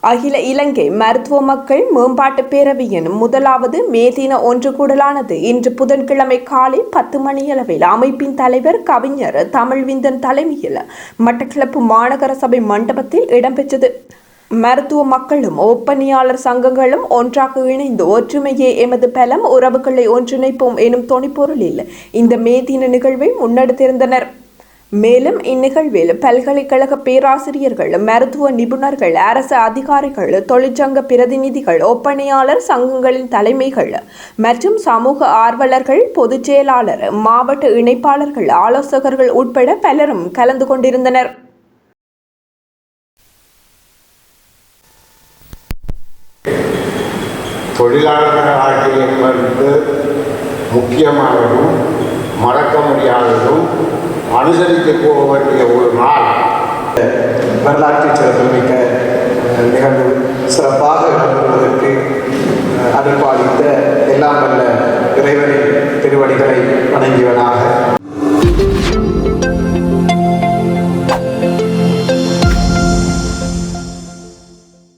அகில இலங்கை மருத்துவ மக்கள் மேம்பாட்டு பேரவையின் முதலாவது மே தின ஒன்று கூடலானது. இன்று புதன்கிழமை காலை பத்து மணியளவில் அமைப்பின் தலைவர் கவிஞர் தமிழ்விந்தன் தலைமையில் மட்டக்களப்பு மாநகர சபை மண்டபத்தில் இடம்பெற்றது. மருத்துவ மக்களும் ஒப்பனியாளர் சங்கங்களும் ஒன்றாக இணைந்து ஒற்றுமையே எமது பலம் உறவுகளை ஒன்றிணைப்போம் எனும் தொனிப்பொருளில் இந்த மே தின நிகழ்வை முன்னெடுத்திருந்தனர். மேலும் இந்நிகழ்வில் பல்கலைக்கழக பேராசிரியர்கள் மருத்துவ நிபுணர்கள் அரசு அதிகாரிகள் தொழிற்சங்க பிரதிநிதிகள் ஒப்பனையாளர் சங்கங்களின் தலைமைகள் மற்றும் சமூக ஆர்வலர்கள் பொதுச் செயலாளர் மாவட்ட இணைப்பாளர்கள் ஆலோசகர்கள் உட்பட பலரும் கலந்து கொண்டிருந்தனர். தொழிலாளர்கள் வாழ்க்கை முக்கியமானதும் அனுசரித்து போக வேண்டிய ஒரு நாள். வரலாற்று சிறப்புமிக்க நிகழ்வு சிறப்பாக நடந்துள்ளதற்கு அனுப்பாளித்த எல்லாம் வல்ல இறைவனை